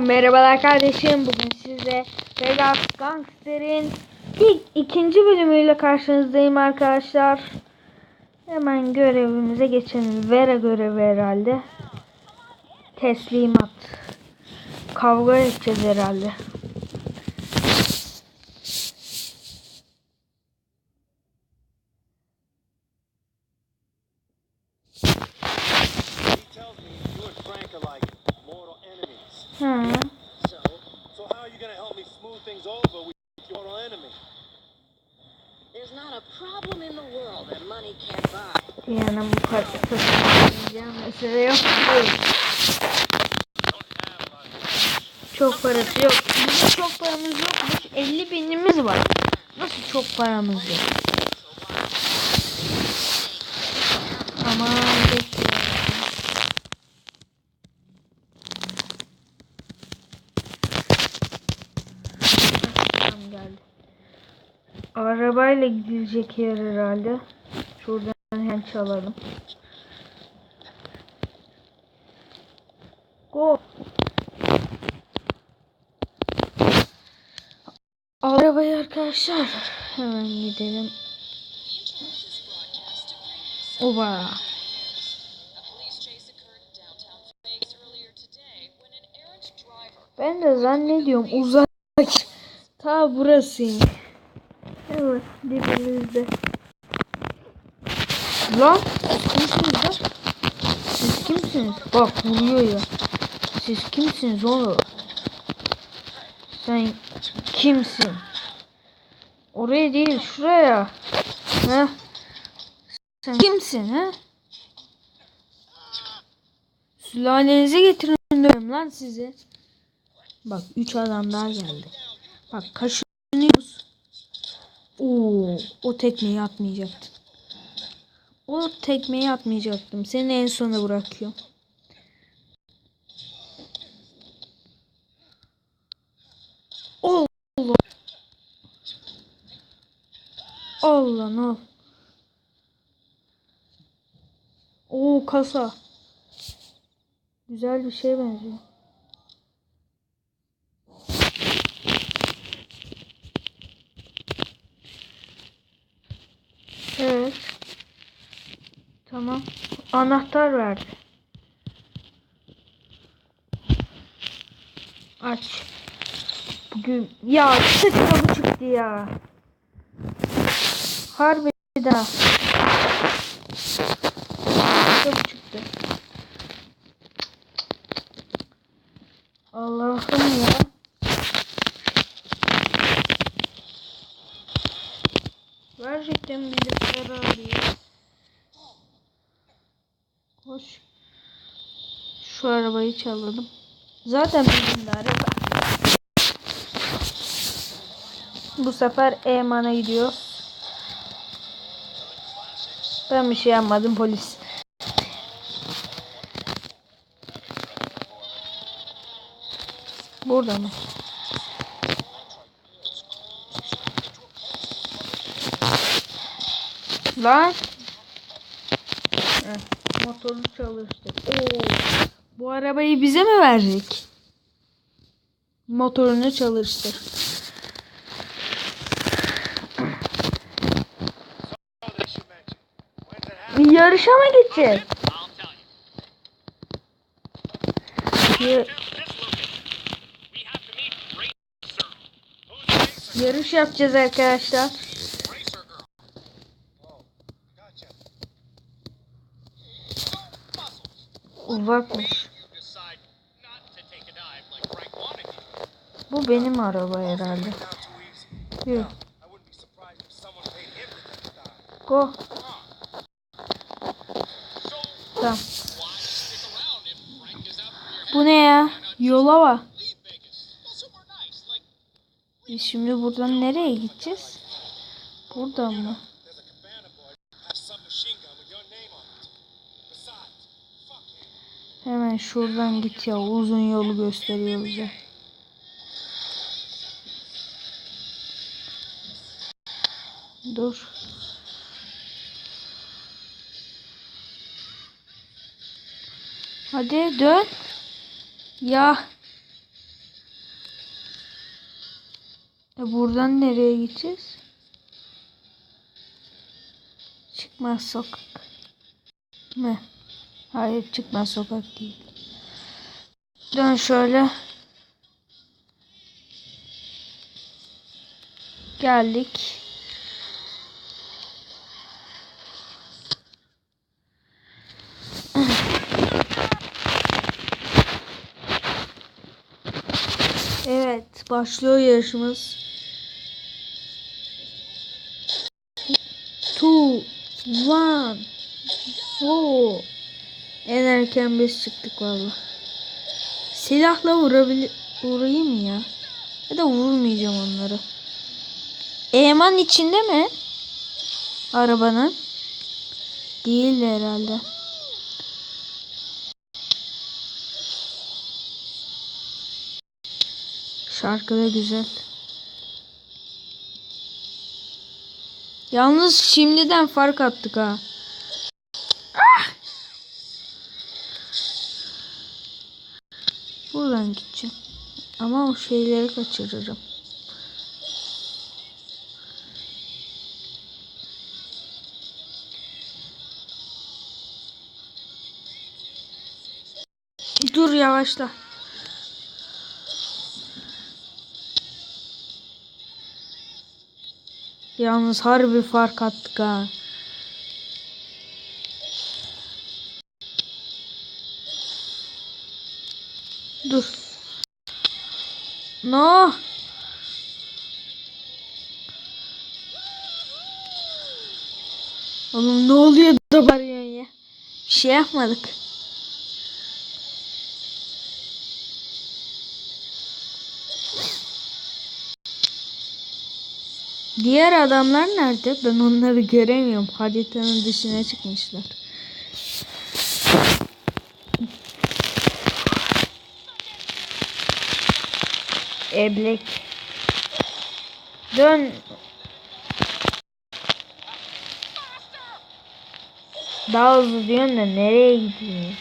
Merhabalar kardeşim. Bugün size Vegas Gangster'in ilk ikinci bölümüyle karşınızdayım arkadaşlar. Hemen görevimize geçelim. Vera görevi herhalde. Teslimat. Kavga edeceğiz herhalde. Yani bu kadar mesele yok. Çok parası yok. Bizim çok paramız yokmuş. 50 binimiz var. Nasıl çok paramız yok? Aman bekle. Tamam geldi. Arabayla gidilecek yer herhalde. Şuradan hem çalalım. Go. Arabayı arkadaşlar. Hemen gidelim. Oba. Ben de zannediyorum uzak. Ta burasıymış. Evet dibimizde. Lan kimsiniz lan? Siz kimsiniz? Bak vuruyor ya. Siz kimsiniz oğlum? Sen kimsin? Oraya değil şuraya. He? Sen kimsin he? Sülalenize getirin diyorum lan sizi. Bak 3 adam daha geldi. Bak kaşınıyoruz. Oo, o tekmeyi atmayacaktım. O tekmeyi atmayacaktım. Seni en sona bırakıyorum. Allah. Allah no. Oo kasa. Güzel bir şeye benziyor. Evet. Tamam. Anahtar verdi. Aç. Bugün ya işte kitabı çıktı ya. Harbi daha. Kitabı çıktı. Allah'ım ya. Gerçekten bir de Ferrari. Hoş. Şu arabayı çalalım. Zaten bizim de araba. Bu sefer Eman'a gidiyoruz. Ben bir şey yapmadım polis. Burada mı? Lan. Heh, motorunu çalıştır. Oo. Bu arabayı bize mi verecek? Motorunu çalıştır. Bir yarışa mı gideceğiz? I'll tell you. Stick around if Frank is out for your Bu ne ya? Yola bak. Biz şimdi buradan nereye gideceğiz? Buradan mı? Hemen şuradan git ya. Uzun yolu gösteriyor bize. Dur. Hadi dön. Ya. E buradan nereye gideceğiz? Çıkmaz sokak. Meh. Hayır çıkmaz sokak değil. Dön şöyle. Geldik. Evet, başlıyor yarışımız. Two, one, go. En erken biz çıktık valla. Silahla vurabil vurayım ya? Ya da vurmayacağım onları. Eman içinde mi? Arabanın. Değil herhalde. Şarkı da güzel. Yalnız şimdiden fark attık ha. Buradan. Ama o şeyleri kaçırırım. Dur yavaşla. Yalnız harbi fark attık ha. Dur. No. Oğlum ne oluyor da bağırıyorsun ya? Bir şey yapmadık. Diğer adamlar nerede? Ben onları göremiyorum. Haritanın dışına çıkmışlar. Eblek. Dön. Daha hızlı diyorsun da nereye gidiyorsun?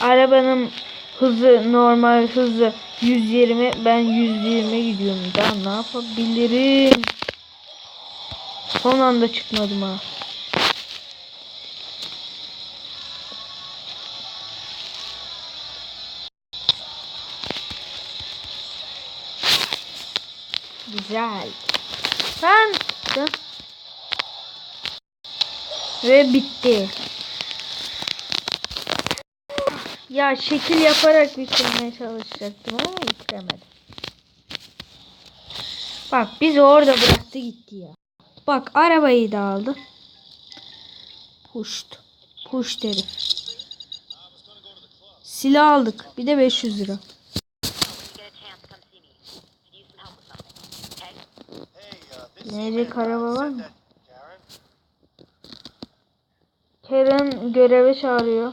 Arabanın hızı normal hızı 120 ben 120 gidiyorum. Daha ne yapabilirim? Son anda çıkmadım ha. Güzel. Ben. Ve bitti. Ya şekil yaparak bitirmeye çalışacaktım ama bitiremedim. Bak bizi orada bıraktı gitti ya. Bak arabayı da aldı. Puşt. Puşt herif. Silah aldık. Bir de 500 lira. Nerede email araba guy var mı? Karen göreve çağırıyor.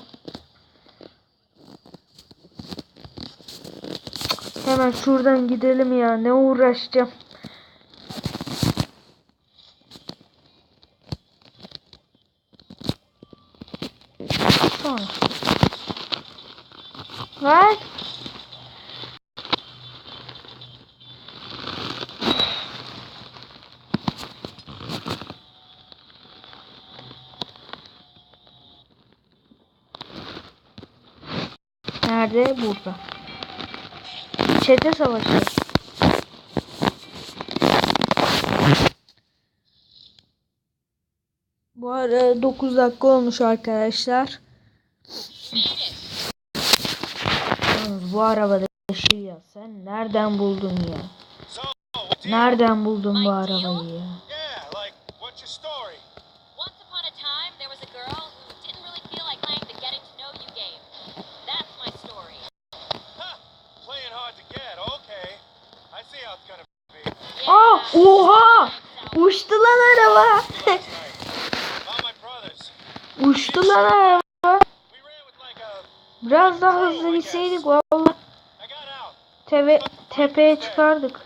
Hemen şuradan gidelim ya. Ne uğraşacağım. Sonra. Ver. Nerede? Burada. Çete savaşı. Bu ara 9 dakika olmuş arkadaşlar. Bu arabada şey ya sen nereden buldun ya? Nereden buldun bu arabayı ya? Aa, oha! Uçtu lan araba. Uçtu lan araba. Biraz daha hızlı gitseydik valla tepe, tepeye çıkardık.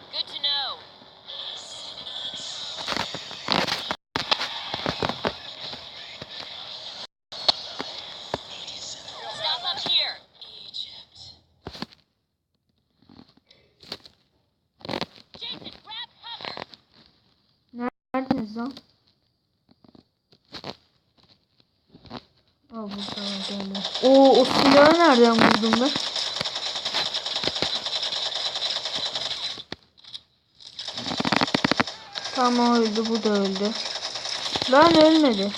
Lan? Aa burada geldi. Oo o silahı nereden buldun ben? Tamam öldü bu da öldü. Lan ölmedi.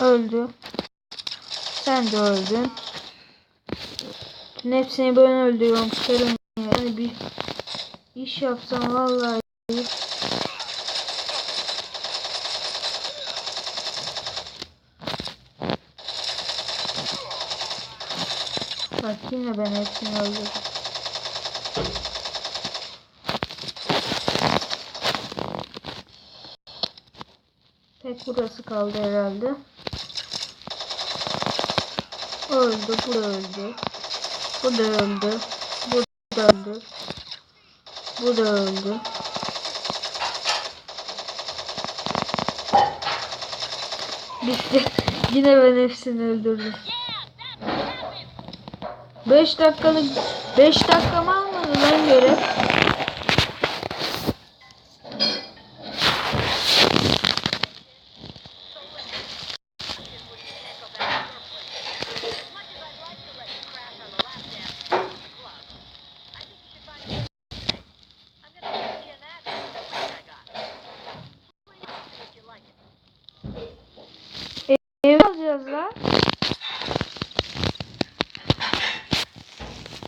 Öldü. Sen de öldün. Bütün hepsini ben öldürüyorum. Çıkarım yani bir iş yapsam vallahi Bak yine ben hepsini öldürdüm. Tek burası kaldı herhalde. Öldü, bu öldü. Bu da öldü. Bu da öldü. Bu da öldü. Bitti. Yine ben hepsini öldürdüm. 5 dakikalık 5 dakika mı almadı lan görev?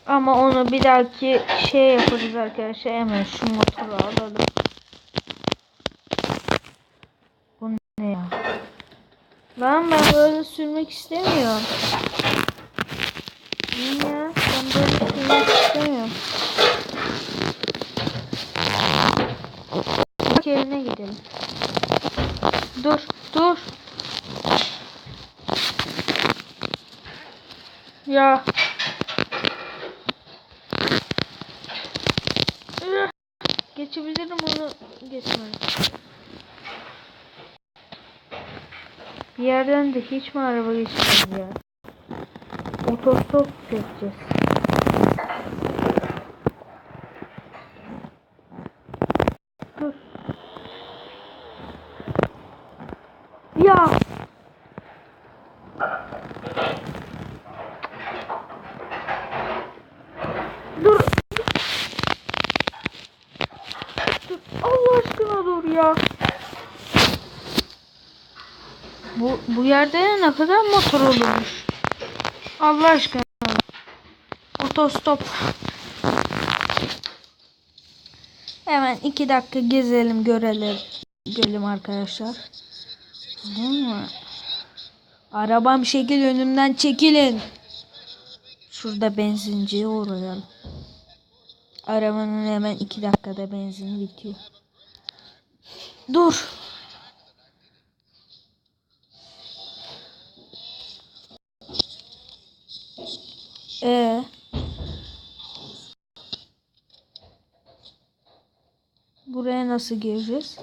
Ama onu bir dahaki şey yaparız arkadaşlar. Hemen şu motoru alalım. Bu ne ya? Lan ben böyle sürmek istemiyorum. Niye? Ben böyle sürmek istemiyorum. Bak yerine gidelim. Dur, dur. Ya. Üh! Geçebilirim onu geçmem. Bir yerden de hiç mi araba geçmez ya? Otostop çekeceğiz. Dur. Ya. Dur. Dur. Allah aşkına dur ya. Bu, yerde ne kadar motor olurmuş. Allah aşkına. Otostop. Hemen iki dakika gezelim görelim. Görelim arkadaşlar. Değil mi? Arabam şekil önümden çekilin. Şurada benzinciye uğrayalım. Arabanın hemen iki dakikada benzin bitiyor. Dur. Ee. Buraya nasıl gireceğiz?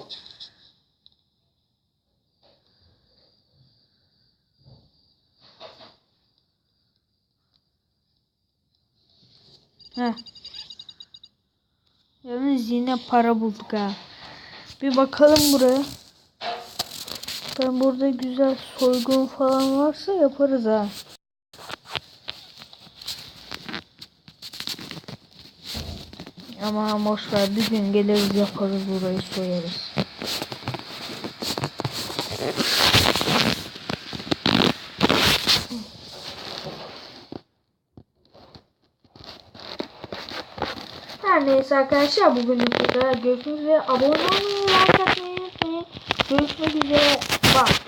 Heh. Yalnız yine para bulduk ha. Bir bakalım buraya. Ben burada güzel soygun falan varsa yaparız ha. Ama boş ver bir gün geliriz yaparız burayı soyarız. Her neyse arkadaşlar bugünlük bu kadar. Görüşmek üzere. Abone olmayı, like atmayı unutmayın. Görüşmek üzere. Bye.